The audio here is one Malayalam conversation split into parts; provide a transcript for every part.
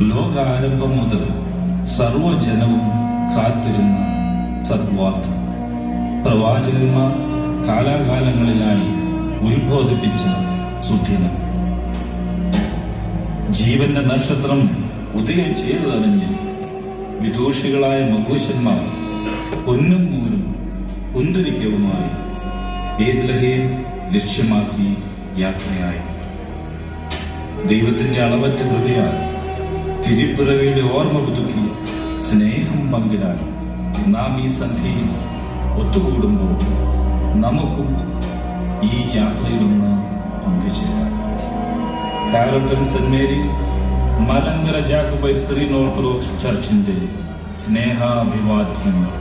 ലോകാരംഭം മുതൽ സർവജനവും കാത്തിരുന്ന സദ്വാർത്ത പ്രവാചകന്മാർ കാലാകാലങ്ങളിലായി ഉത്ബോധിപ്പിച്ച സുദിനം ജീവന്റെ നക്ഷത്രം ഉദയം ചെയ്തതറിഞ്ഞ് വിദൂഷികളായ മകൂശന്മാർ പൊന്നും മൂലും കുന്തുരിക്കവുമായി ഏതിലഹയും ലക്ഷ്യമാക്കി യാത്രയായി. ദൈവത്തിന്റെ അളവറ്റ കൃപയാൽ തിരുപ്പിറവിയുടെ ഓർമ്മ പുതുക്കി സ്നേഹം പങ്കിടാൻ നാം ഈ സന്ധ്യയിൽ ഒത്തുകൂടുമ്പോൾ നമുക്കും ഈ യാത്രയിലൊന്ന് പങ്കുചേരാം. Carrollton Saint Mary's Malankara Jacobite Syrian Orthodox ചർച്ചിന്റെ സ്നേഹാഭിവാദ്യങ്ങൾ.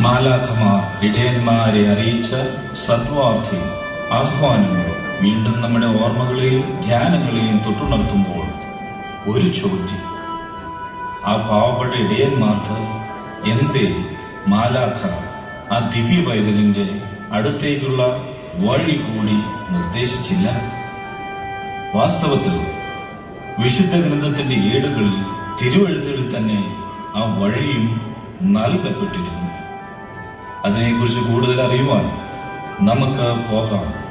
മാലാഖമാർ ഇടയന്മാരെ അറിയിച്ച സദ്വാർത്ഥി ആഹ്വാനങ്ങൾ വീണ്ടും നമ്മുടെ ഓർമ്മകളെയും ധ്യാനങ്ങളെയും തൊട്ടുണർത്തുമ്പോൾ ഒരു ചോദ്യം. ആ പാവപ്പെട്ട ഇടയന്മാർക്ക് എന്തേ മാലാഖ ആ ദിവ്യ പൈതലിന്റെ അടുത്തേക്കുള്ള വഴി കൂടി നിർദ്ദേശിച്ചില്ല? വാസ്തവത്തിൽ വിശുദ്ധ ഗ്രന്ഥത്തിന്റെ ഏടുകളിൽ തിരുവഴുത്തുകളിൽ തന്നെ ആ വഴിയും നൽകപ്പെട്ടിരുന്നു. അതിനെക്കുറിച്ച് കൂടുതൽ അറിയുവാൻ നമുക്ക് പോകാം.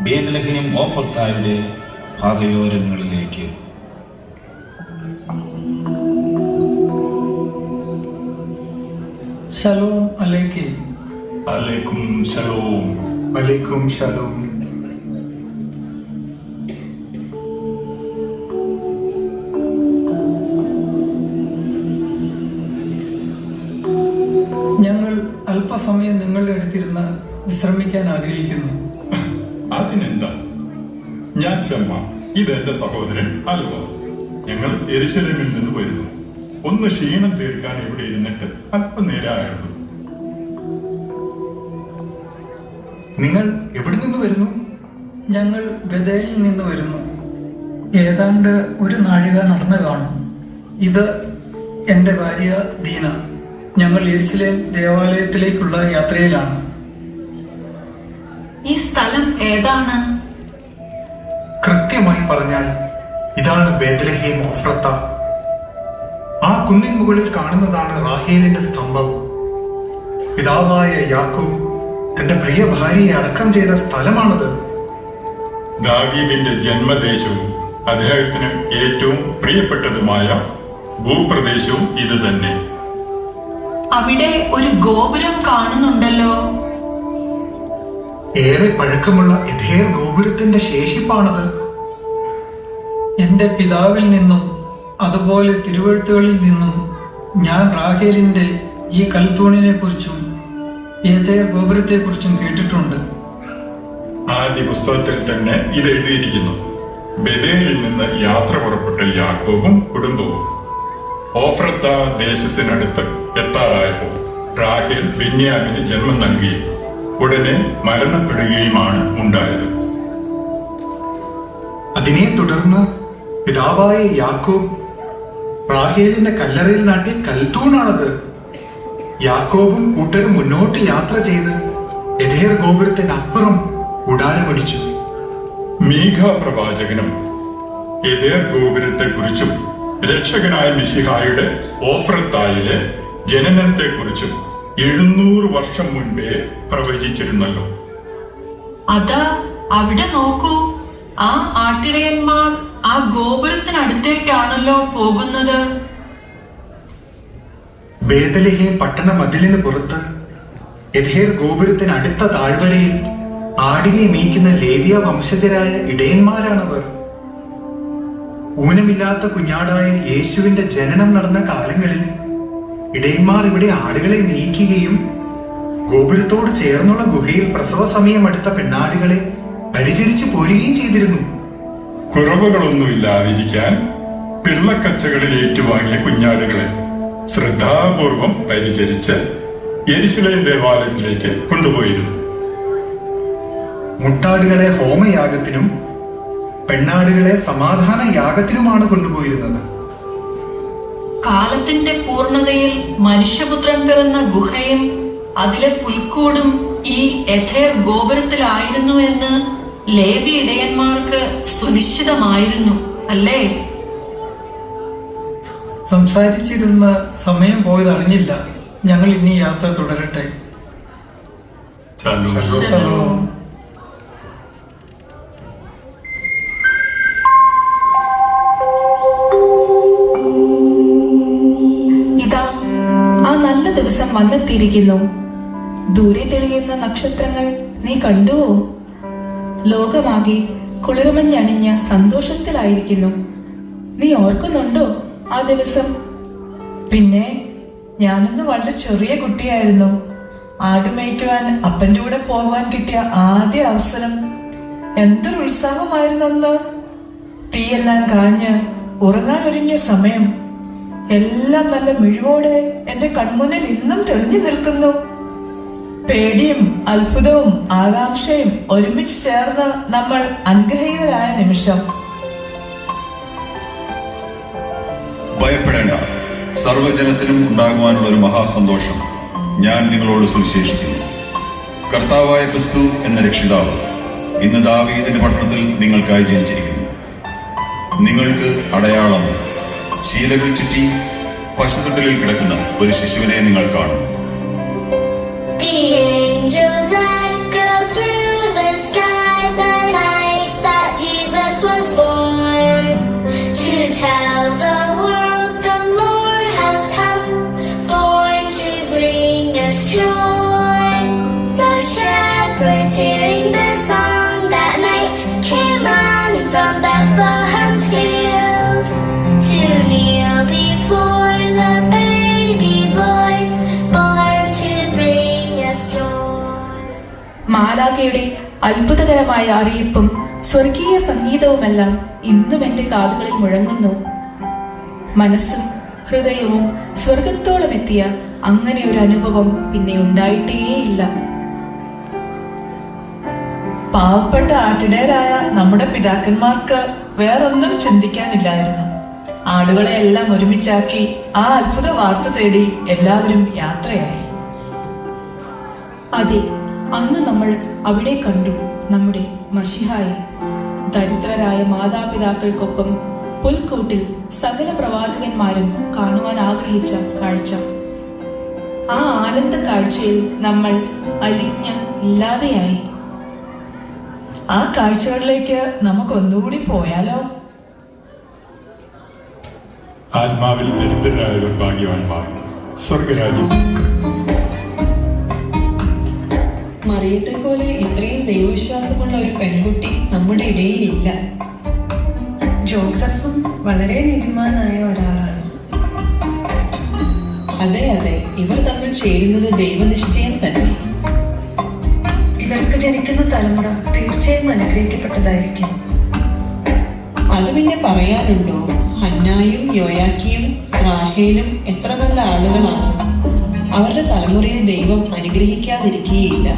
ബേദലഹയും ഓഫർത്തായുടെ പാതയോരങ്ങളിലേക്ക്. ശലോം അലേക്കും. അലൈക്കും ശലോം. അലേക്കും ശലോം. ഞങ്ങൾ അല്പസമയം നിങ്ങളുടെ അടുത്തിരുന്ന് വിശ്രമിക്കാൻ ആഗ്രഹിക്കുന്നു. ഞാൻ ഇത് എന്റെ സഹോദരൻ അൽവ. ഞങ്ങൾ എരിശലമിൽ നിന്ന് വരുന്നു. ഒന്ന് ക്ഷീണം തീർക്കാൻ ഇവിടെ ഇരുന്നിട്ട് അല്പനേരമായിരുന്നു നിങ്ങൾ എവിടെ നിന്ന് വരുന്നു? ഞങ്ങൾ ബദലിൽ നിന്ന് വരുന്നു. ഏതാണ്ട് ഒരു നാഴിക നടന്നു കാണും. ഇത് എന്റെ ഭാര്യ ദീന. ഞങ്ങൾ എരിശിലേം ദേവാലയത്തിലേക്കുള്ള യാത്രയിലാണ്. ഈ സ്ഥലം ഏതാണ്? കൃത്യമായി പറഞ്ഞാൽ ഇതാണ് ബേദലഹേം ഓഫ്രത്ത ആ കുന്നിൻ മുകളിൽ കാണുന്നതാണ് റാഹേലിന്റെ സ്തംഭം. പിതാവായ യാക്കൂബ് തന്റെ പ്രിയ ഭാര്യയെ അടക്കം ചെയ്ത സ്ഥലമാണത്. ദാവീദിന്റെ ജന്മദേശവും അദ്ദേഹത്തിന് ഏറ്റവും പ്രിയപ്പെട്ടതുമായ ഭൂപ്രദേശവും ഇത് തന്നെ അവിടെ ഒരു ഗോപുരം കാണുന്നുണ്ടല്ലോ. ഏറെ പഴക്കമുള്ള എഥേർ ഗോപുരത്തിന്റെ ശേഷിപ്പാണത്. എന്റെ പിതാവിൽ നിന്നും അതുപോലെ തിരുവഴുത്തുകളിൽ നിന്നും ഞാൻ റാഹേലിന്റെ ഈ കൽത്തൂണിനെ കുറിച്ചും ഏതേ ഗോപുരത്തെക്കുറിച്ചും കേട്ടിട്ടുണ്ട്. ആദ്യ പുസ്തകത്തിൽ തന്നെ ഇത് എഴുതിയിരിക്കുന്നു. ബദേലിൽ നിന്ന് യാത്ര പുറപ്പെട്ട യാക്കോബും കുടുംബവും. ഓഫ്രത്ത ദേശത്തിനടുത്ത് എത്താറായപ്പോൾ റാഹേൽ ബെന്യാമിന് ജന്മം നൽകി. ഉടനെ മരണപ്പെടുകയുമാണ് ഉണ്ടായത്. അതിനെ തുടർന്ന് പിതാവായ യാക്കോബ് റാഹേലിന്റെ കല്ലറയിൽ നാട്ടിയ കൽത്തൂണാണത്. യാക്കോബും കൂട്ടരും മുന്നോട്ട് യാത്ര ചെയ്ത് എഥേർ ഗോപുരത്തിനപ്പുറം ഉടാരമടിച്ചു മീഘ പ്രവാചകനും ഗോപുരത്തെ ഗോപുരത്തെക്കുറിച്ചും രക്ഷകനായ മിശിഹായുടെ ഓഫ്രത്തായിലെ ജനനത്തെക്കുറിച്ചും എഴുന്നൂറ് വർഷം മുൻപേ പ്രവചിച്ചിരുന്നല്ലോ. അതാ അവിടെ നോക്കൂ. ആ ആട്ടിടയന്മാർ ആ ഗോപുരത്തിനടുത്തേക്കാണല്ലോ പോകുന്നത്. ബേദലഹേം പട്ടണ മതിലിന് പുറത്ത് എഥേർ ഗോപുരത്തിനടുത്ത താഴ്വരയിൽ ആടിനെ മീക്കുന്ന ലേവിയ വംശജരായ ഇടയന്മാരാണവർ. ഊനമില്ലാത്ത കുഞ്ഞാടായ യേശുവിന്റെ ജനനം നടന്ന കാലങ്ങളിൽ ഇടയന്മാർ ഇവിടെ ആടുകളെ നീക്കുകയും ഗോപുരത്തോട് ചേർന്നുള്ള ഗുഹയിൽ പ്രസവ സമയം അടുത്ത പെണ്ണാടുകളെ പരിചരിച്ചു പോരുകയും ചെയ്തിരുന്നു. കുറവുകളൊന്നുമില്ലാതിരിക്കാൻ പിള്ളക്കച്ചകളിൽ ഏറ്റുവാങ്ങിയ കുഞ്ഞാടുകളെ ശ്രദ്ധാപൂർവം പരിചരിച്ച് യെരുശലേം ദേവാലയത്തിലേക്ക് കൊണ്ടുപോയിരുന്നു. മുട്ടാടുകളെ ഹോമയാഗത്തിനും പെണ്ണാടുകളെ സമാധാന യാഗത്തിനുമാണ് കൊണ്ടുപോയിരുന്നത്. കാലത്തിന്റെ പൂർണതയിൽ മനുഷ്യപുത്രൻ പിറന്ന ഗുഹയും അതിലെ പുൽക്കൂടും ഈ എഥേർ ഗോപുരത്തിലായിരുന്നു എന്ന് ലേവി ഇടയന്മാർക്ക് സുനിശ്ചിതമായിരുന്നു അല്ലേ? സംസാരിച്ചിരുന്ന സമയം പോയത് അറിഞ്ഞില്ല. ഞങ്ങൾ ഇനി യാത്ര തുടരട്ടെ. വന്നെത്തിയിരിക്കുന്നു ദൂരെ തെളിയുന്ന നക്ഷത്രങ്ങൾ നീ കണ്ടുവോ? ലോകമാകെ കുളിർമഞ്ഞണിഞ്ഞ സന്തോഷത്തിലായിരിക്കുന്നു. നീ ഓർക്കുന്നുണ്ടോ ആ ദിവസം? പിന്നെ ഞാനൊന്ന് വളരെ ചെറിയ കുട്ടിയായിരുന്നു. ആടുമേയ്ക്കുവാൻ അപ്പന്റെ കൂടെ പോകാൻ കിട്ടിയ ആദ്യ അവസരം. എന്തൊരു ഉത്സാഹമായിരുന്നെന്ന്. തീയെല്ലാം കാഞ്ഞ് ഉറങ്ങാനൊരുങ്ങിയ സമയം എല്ലാം നല്ല മിഴിവോടെ എന്റെ കൺമുന്നിൽ ഇന്നും തെളിഞ്ഞു നിൽക്കുന്നു. പേടിയും അത്ഭുതവും ആകാംക്ഷയും ഒരുമിച്ച് ചേർന്ന് നമ്മൾ അനുഗ്രഹീതരായ നിമിഷം. ഭയപ്പെടേണ്ട. സർവജനത്തിനും ഉണ്ടാകുവാനുള്ള ഒരു മഹാസന്തോഷം ഞാൻ നിങ്ങളോട് സുവിശേഷിക്കുന്നു. കർത്താവായ ക്രിസ്തു എന്ന രക്ഷിതാവ് ഇന്ന് ദാവീദിന്റെ പട്ടണത്തിൽ നിങ്ങൾക്കായി ജനിച്ചിരിക്കുന്നു. നിങ്ങൾക്ക് അടയാളം ശീലകൾ ചുറ്റി പശുതൊട്ടിലിൽ കിടക്കുന്ന ഒരു ശിശുവിനെ നിങ്ങൾ കാണും. Through the sky മാലാഖയുടെ അത്ഭുതകരമായ അറിയിപ്പും സ്വർഗീയ സംഗീതവുമെല്ലാം ഇന്നും എന്റെ കാതുകളിൽ മുഴങ്ങുന്നു. മനസ്സും ഹൃദയവും സ്വർഗത്തോളം എത്തിയ അങ്ങനെ ഒരു അനുഭവം പിന്നെ ഉണ്ടായിട്ടേയില്ല. പാവപ്പെട്ട ആട്ടിടയരായ നമ്മുടെ പിതാക്കന്മാർക്ക് വേറൊന്നും ചിന്തിക്കാനില്ലായിരുന്നു. ആടുകളെ എല്ലാം ഒരുമിച്ചാക്കി ആ അത്ഭുത വാർത്ത തേടി എല്ലാവരും യാത്രയായി. അതെ അന്ന് നമ്മൾ അവിടെ കണ്ടു നമ്മുടെ മഷിഹായി. ദരിദ്രരായ മാതാപിതാക്കൾക്കൊപ്പം പുൽക്കൂട്ടിൽ സകല പ്രവാചകന്മാരും കാണുവാൻ ആഗ്രഹിച്ച കാഴ്ച. ആ ആനന്ദ കാഴ്ചയിൽ നമ്മൾ അലിഞ്ഞ ഇല്ലാതെയായി. ആ കാഴ്ചകളിലേക്ക് നമുക്ക് ഒന്നുകൂടി പോയാലോ? ആത്മാവിൽ ദരിദ്രരായവർ ഭാഗ്യവാന്മാർ സ്വർഗരാജ്യം. മറിയത്തെ പോലെ ഇത്രയും ദൈവവിശ്വാസമുള്ള ഒരു പെൺകുട്ടി നമ്മുടെ ഇടയിലില്ല. ജോസഫും വളരെ നീതിമാനായ ഒരാളാണ്. അതെ അതെ. ഇവർ തമ്മിൽ ചേരുന്നത് ദൈവനിശ്ചയം തന്നെ. ഇവർക്ക് ജനിക്കുന്ന തലമുറ തീർച്ചയായും അനുഗ്രഹിക്കപ്പെട്ടതായിരിക്കും. അത് പിന്നെ പറയാനുണ്ടോ? യോയാക്കിയും റാഹേലും എത്ര നല്ല ആളുകളാണ്. അവരുടെ തലമുറയെ ദൈവം അനുഗ്രഹിക്കാതിരിക്കുകയില്ല.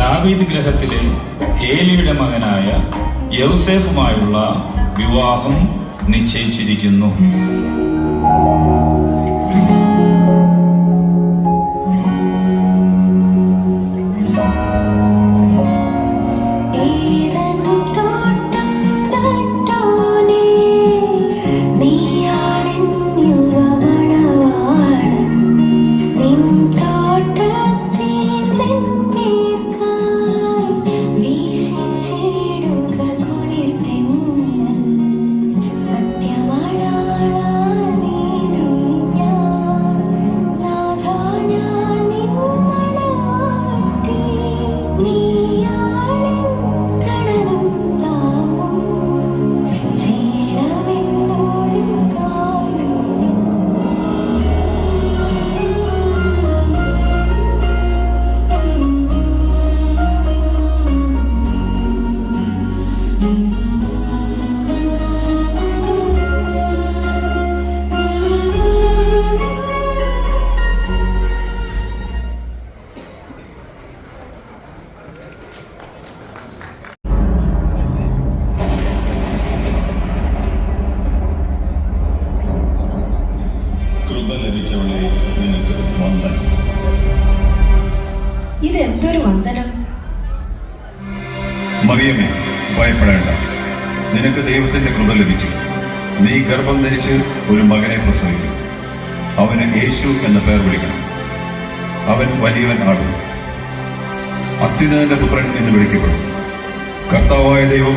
ദാവീദ് ഗ്രഹത്തിലെ ഏലിയുടെ മകനായ യൗസേഫുമായുള്ള വിവാഹം നിശ്ചയിച്ചിരിക്കുന്നു. മറിയമേ ഭയപ്പെടേണ്ട. നിനക്ക് ദൈവത്തിന്റെ കൃപ ലഭിച്ചു. നീ ഗർഭം ധരിച്ച് ഒരു മകനെ പ്രസവിക്കും. അവന് യേശു എന്ന പേർ വിളിക്കണം. അവൻ വലിയവൻ ആകും. അത്യുന്നതന്റെ പുത്രൻ എന്ന് വിളിക്കപ്പെടും. കർത്താവായ ദൈവം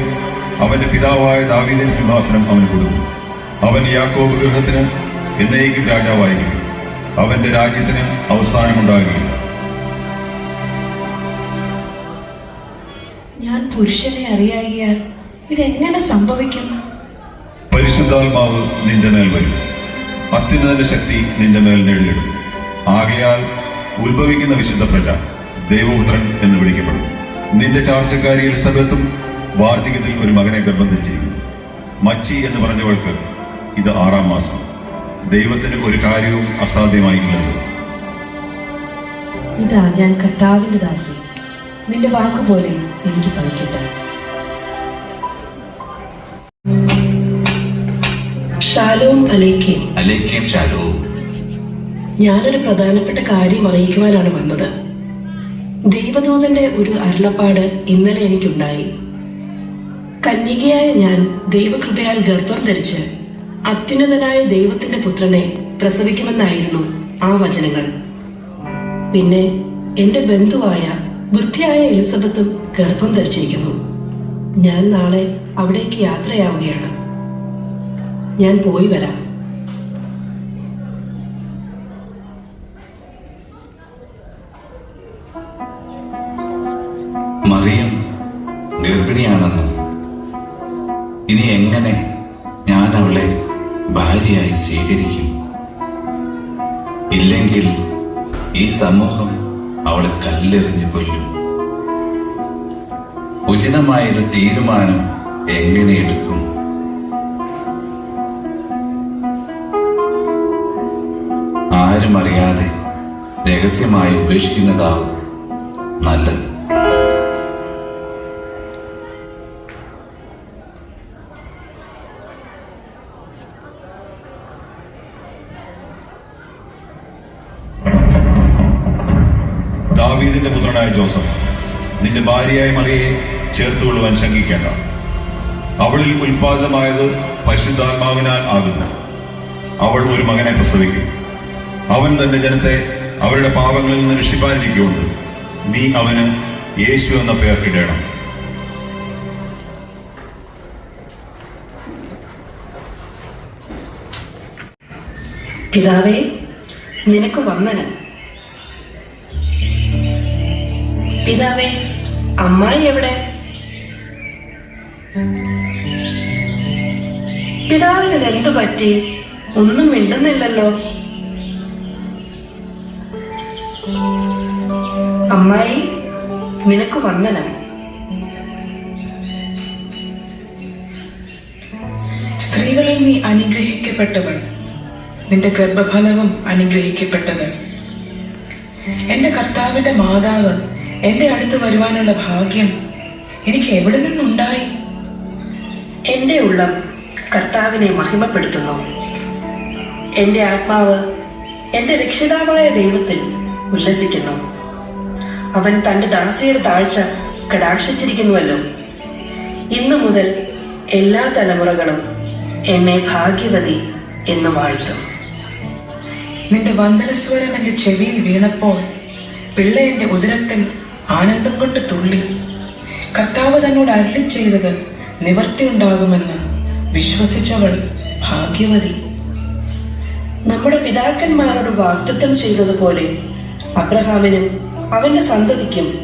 അവന്റെ പിതാവായ ദാവീദിന് സിംഹാസനം അവന് കൊടുക്കും. അവൻ യാക്കോബ് ഗൃഹത്തിന് എന്നേക്കും രാജാവായിരിക്കും. അവന്റെ രാജ്യത്തിന് അവസാനമുണ്ടാകുകയില്ല പുരുഷനെ അറിയാകിയാൽ ഇതെങ്ങനെ സംഭവിക്കും? പരിശുദ്ധാത്മാവ് നിന്റെ മേൽ വരും. അത്യുന്നതന്റെ ശക്തി നിന്റെ മേൽ നേടിയിടും ആകയാൽ ഉത്ഭവിക്കുന്ന വിശുദ്ധ പ്രജ ദൈവപുത്രൻ എന്ന് വിളിക്കപ്പെടും. നിന്റെ ചാർച്ചക്കാരി എലിസബത്തും വാർദ്ധക്യത്തിൽ ഒരു മകനെ ഗർഭം ധരിച്ചിരിക്കുന്നു. മച്ചി എന്ന് പറഞ്ഞവൾക്ക് ഇത് ആറാം മാസം. ദൈവത്തിന് ഒരു കാര്യവും അസാധ്യമായിട്ടില്ലല്ലോ. ഇതാ ഞാൻ കർത്താവിന്റെ ദാസി. നിന്റെ വാക്ക് പോലെ എനിക്ക് ഷാലോം ശാലോ ഞാനൊരു പ്രധാനപ്പെട്ട കാര്യം അറിയിക്കുവാനാണ് വന്നത്. ദൈവദൂതന്റെ ഒരു അരുളപ്പാട് ഇന്നലെ എനിക്കുണ്ടായി. കന്യകയായ ഞാൻ ദൈവകൃപയാൽ ഗർഭം ധരിച്ച് അത്യുന്നതനായ ദൈവത്തിന്റെ പുത്രനെ പ്രസവിക്കുമെന്നായിരുന്നു ആ വചനങ്ങൾ. പിന്നെ എന്റെ ബന്ധുവായ വൃത്തിയായ എലിസബത്തും ഗർഭം ധരിച്ചിരിക്കുന്നു. ഞാൻ നാളെ അവിടേക്ക് യാത്രയാവുകയാണ്. ഞാൻ പോയി വരാം. മറിയം ഗർഭിണിയാണെന്നും ഇനി എങ്ങനെ ഞാൻ അവളെ ഭാര്യയായി സ്വീകരിക്കും? ഇല്ലെങ്കിൽ ഈ സമൂഹം അവളെ കല്ലെറിഞ്ഞു കൊല്ലും. ഉചിതമായൊരു തീരുമാനം എങ്ങനെ എടുക്കും? ആരും അറിയാതെ രഹസ്യമായി ഉപേക്ഷിക്കുന്നതാവും നല്ലത്. പുത്രനായ ജോസഫ് നിന്റെ ഭാര്യയായ മറിയെ ചേർത്തുകൊള്ളുവാൻ ശങ്കിക്കേണ്ട. അവളിൽ ഉൽപാദിതമായത് പരിശുദ്ധാത്മാവിനാൽ ആകുന്നു. അവൾ ഒരു മകനെ പ്രസവിക്കും. അവൻ തന്റെ ജനത്തെ അവരുടെ പാപങ്ങളിൽ നിന്ന് രക്ഷിപ്പാനിരിക്കുകൊണ്ട് നീ അവന് യേശു എന്ന പേർ ഇടണം. പിതാവേ നിനക്ക് വന്ദനം. പിതാവേ അമ്മായി എവിടെ? പിതാവിന് എന്തു പറ്റി? ഒന്നും മിണ്ടുന്നില്ലല്ലോ. അമ്മായി നിനക്ക് വന്ദനം. സ്ത്രീകളിൽ നീ അനുഗ്രഹിക്കപ്പെട്ടവൾ. നിന്റെ ഗർഭഫലവും അനുഗ്രഹിക്കപ്പെട്ടത് എന്റെ കർത്താവിന്റെ മാതാവ് എന്റെ അടുത്ത് വരുവാനുള്ള ഭാഗ്യം എനിക്ക് എവിടെ നിന്നുണ്ടായി? എന്റെ ഉള്ളം കർത്താവിനെ മഹിമപ്പെടുത്തുന്നു. എന്റെ ആത്മാവ് എന്റെ രക്ഷിതാവായ ദൈവത്തിൽ ഉല്ലസിക്കുന്നു. അവൻ തന്റെ ദാസിയുടെ താഴ്ച കടാക്ഷിച്ചിരിക്കുന്നുവല്ലോ. ഇന്നു മുതൽ എല്ലാ തലമുറകളും എന്നെ ഭാഗ്യവതി എന്ന് വാഴ്ത്തും. നിന്റെ വന്ദനസ്വരം എന്റെ ചെവിയിൽ വീണപ്പോൾ പിള്ള എന്റെ ഉദരത്തിൽ ആനന്ദം കൊണ്ട് തുള്ളി. കർത്താവ് തന്നോട് അരുളി ചെയ്തത് നിവർത്തിയുണ്ടാകുമെന്ന് വിശ്വസിച്ചവൾ ഭാഗ്യവതി. നമ്മുടെ പിതാക്കന്മാരോട് വാഗ്ദത്തം ചെയ്തതുപോലെ അബ്രഹാമിനും അവന്റെ സന്തതിക്കും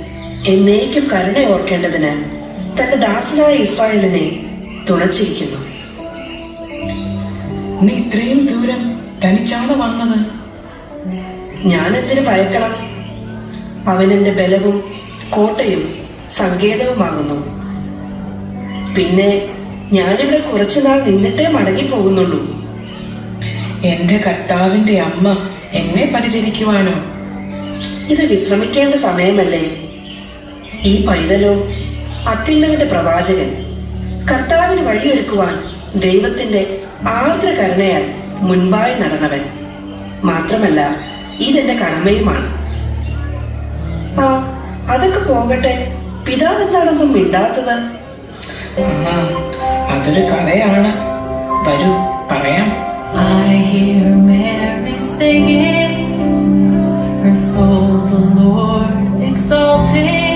എന്നേക്കും കരുണ ഓർക്കേണ്ടതിന് തന്റെ ദാസനായ ഇസ്രായേലിനെ തുണച്ചിരിക്കുന്നു. നീ ഇത്രയും ദൂരം തനിച്ചാണ് വന്നത്? ഞാൻ എന്തിനു ഭയക്കണം? അവൻ എന്റെ ബലവും കോട്ടയും സങ്കേതവുമാകുന്നു. പിന്നെ ഞാനിവിടെ കുറച്ചുനാൾ നിന്നിട്ടേ മടങ്ങി പോകുന്നുള്ളൂ. എന്റെ കർത്താവിന്റെ അമ്മ എന്നെ പരിചരിക്കുവാനോ? ഇത് വിശ്രമിക്കേണ്ട സമയമല്ലേ? ഈ പൈതലോ അത്യുന്നതന്റെ പ്രവാചകൻ കർത്താവിന് വഴിയൊരുക്കുവാൻ ദൈവത്തിന്റെ ആർദ്ര കരുണയാൽ മുൻപായി നടന്നവൻ. മാത്രമല്ല ഇതെന്റെ കടമയുമാണ്. ആ അതൊക്കെ പോകട്ടെ. പിതാവ് എന്താണെന്നും മിണ്ടാത്തത്. അമ്മ അതൊരു കഥയാണ്. വരൂ പറയാം. I hear Mary singing, her soul the Lord exalting,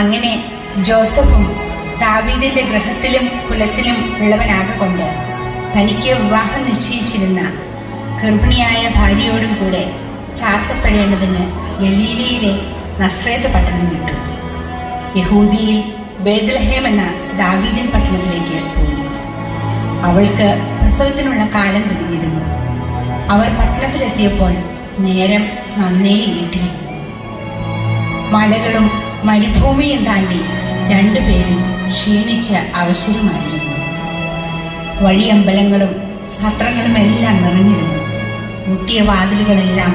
അങ്ങനെ ജോസഫും ദാവീദിന്റെ ഗ്രഹത്തിലും കുലത്തിലും ഉള്ളവനാകൊണ്ട് തനിക്ക് വിവാഹം നിശ്ചയിച്ചിരുന്ന ഗർഭിണിയായ ഭാര്യയോടും കൂടെ ചാർത്തപ്പെടേണ്ടതിന് ഗലീലയിലെ നസ്രേത്ത് പട്ടണം വിട്ടു. യഹൂദിയിൽ ബേദലഹേം എന്ന ദാവീദിൻ പട്ടണത്തിലേക്ക് പോയി. അവൾക്ക് പ്രസവത്തിനുള്ള കാലം തിരിഞ്ഞിരുന്നു അവർ പട്ടണത്തിലെത്തിയപ്പോൾ നേരം നന്നേ ഇരുട്ടിയിരുന്നു. മലകളും മരുഭൂമിയും താണ്ടി രണ്ടുപേരും ക്ഷീണിച്ച അവശരുമായിരുന്നു. വഴിയമ്പലങ്ങളും സത്രങ്ങളും എല്ലാം നിറഞ്ഞിരുന്നു. മുട്ടിയ വാതിലുകളെല്ലാം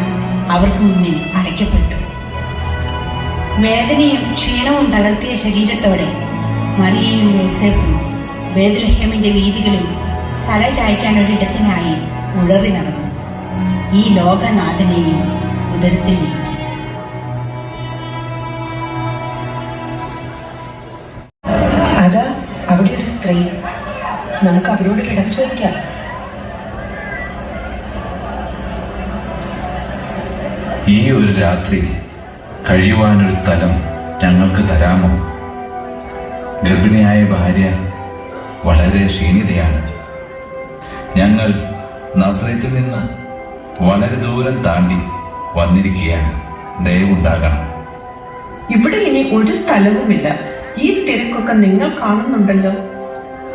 അവർക്ക് മുന്നിൽ അടയ്ക്കപ്പെട്ടു. വേദനയും ക്ഷീണവും തളർത്തിയ ശരീരത്തോടെ മറിയയും യോസേഫും ബേദലഹേമിന്റെ വീതികളിൽ തല ചായ്ക്കാൻ ഒരിടത്തിനായി ഉളറി നടന്നു. ഈ ലോകനാഥനെയും ഉദരത്തിലേക്ക് നമുക്ക് അവരോട് ഇടം ചോദിക്കാം. ഈ ഒരു രാത്രി കഴിയുവാനൊരു സ്ഥലം ഞങ്ങൾക്ക് തരാമോ? ഗർഭിണിയായ ഭാര്യ വളരെ ക്ഷീണിതയാണ്. ഞങ്ങൾ നസ്രത്തിൽ നിന്ന് വളരെ ദൂരം താണ്ടി വന്നിരിക്കുകയാണ്. ദയവുണ്ടാകണം. ഇവിടെ ഇനി ഒരു സ്ഥലവുമില്ല. ഈ തിരക്കൊക്കെ നിങ്ങൾ കാണുന്നുണ്ടല്ലോ.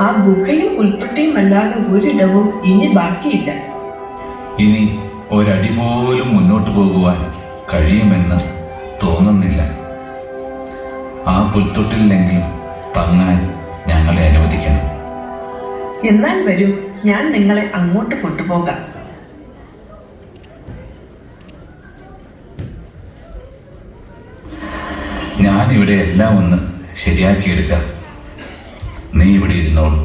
ആ ഗുഹയും പുൽത്തൊട്ടിയും അല്ലാതെ ഒരിടവും ഇനി ബാക്കിയില്ല. ഇനി ഒരടി പോലും മുന്നോട്ട് പോകുവാൻ കഴിയുമെന്ന് തോന്നുന്നില്ല. ആ പുൽത്തൊട്ടിലെങ്കിലും തങ്ങാൻ ഞങ്ങളെ അനുവദിക്കണം. എന്നാൽ വരൂ ഞാൻ നിങ്ങളെ അങ്ങോട്ട് കൊണ്ടുപോകാം. ഞാനിവിടെ എല്ലാം ഒന്ന് ശരിയാക്കിയെടുക്കാം. നീ ഇവിടെ ഇരുന്നോളൂ.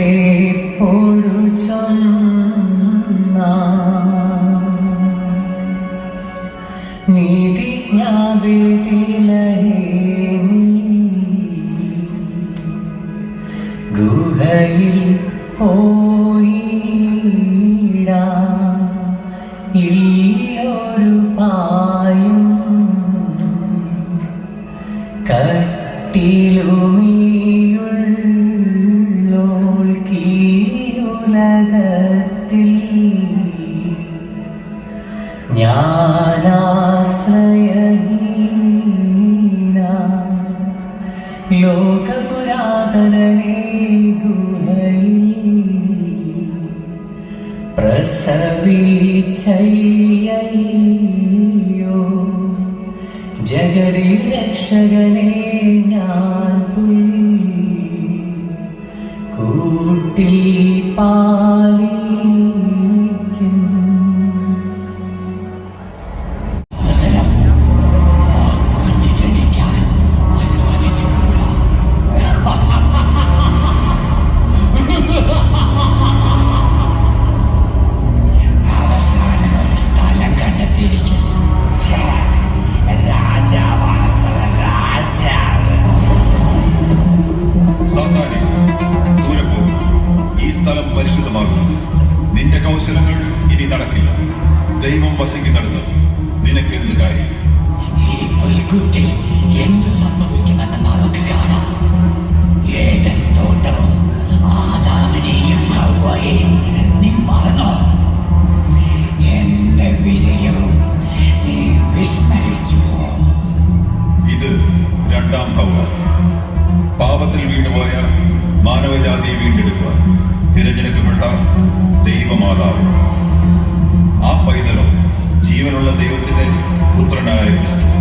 ഗുഹയിൽ ജ്ഞാനാശ്രയഹീന. ലോകപുരാതനനേ ഗുഹയിൽ പ്രസവിച്ചയ്യോ ജഗതി രക്ഷകനെ ദൈവത്തിന്റെ പുത്രനായ ക്രിസ്തു.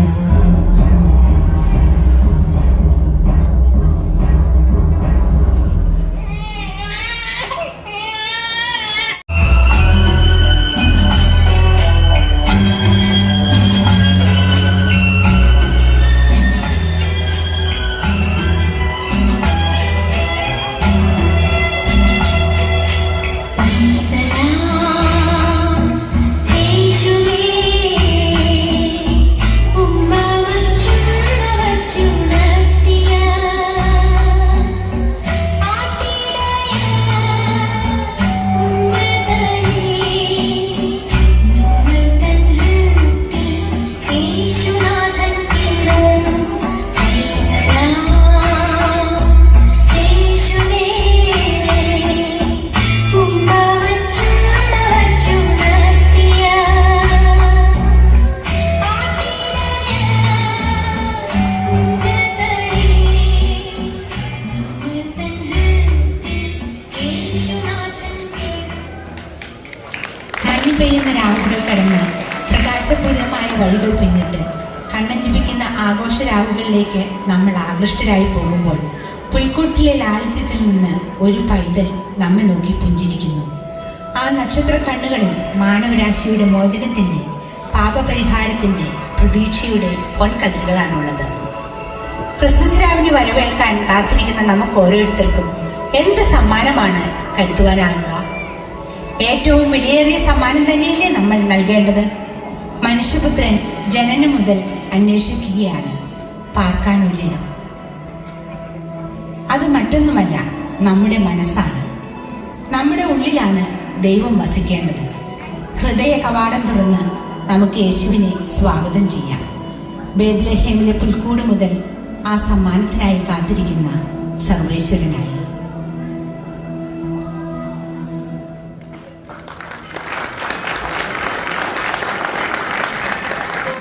പൈതൽ നമ്മെ നോക്കി പുഞ്ചിരിക്കുന്നു. ആ നക്ഷത്ര കണ്ണുകളിൽ മാനവരാശിയുടെ മോചനത്തിന്റെ പാപപരിഹാരത്തിന്റെ പ്രതീക്ഷയുടെ പൊൻകതിരുകളാണുള്ളത്. ക്രിസ്മസ് രാവിലെ വരവേൽക്കാൻ കാത്തിരിക്കുന്ന നമുക്ക് ഓരോരുത്തർക്കും എന്ത് സമ്മാനമാണ് കരുതുവാനാകുക ഏറ്റവും വിലയേറിയ സമ്മാനം തന്നെയല്ലേ നമ്മൾ നൽകേണ്ടത്? മനുഷ്യപുത്രൻ ജനനം മുതൽ അന്വേഷിക്കുകയാണ്. പാർക്കാനൊരിടം അത് മറ്റൊന്നുമല്ല. നമ്മുടെ മനസ്സാണ്. നമ്മുടെ ഉള്ളിലാണ് ദൈവം വസിക്കേണ്ടത്. ഹൃദയ കവാടം തുറന്ന് നമുക്ക് യേശുവിനെ സ്വാഗതം ചെയ്യാം. ബേദ്ലഹേമിലെ പുൽക്കൂട് മുതൽ ആ സമ്മാനത്തിനായി കാത്തിരിക്കുന്ന സർവേശ്വരനായി.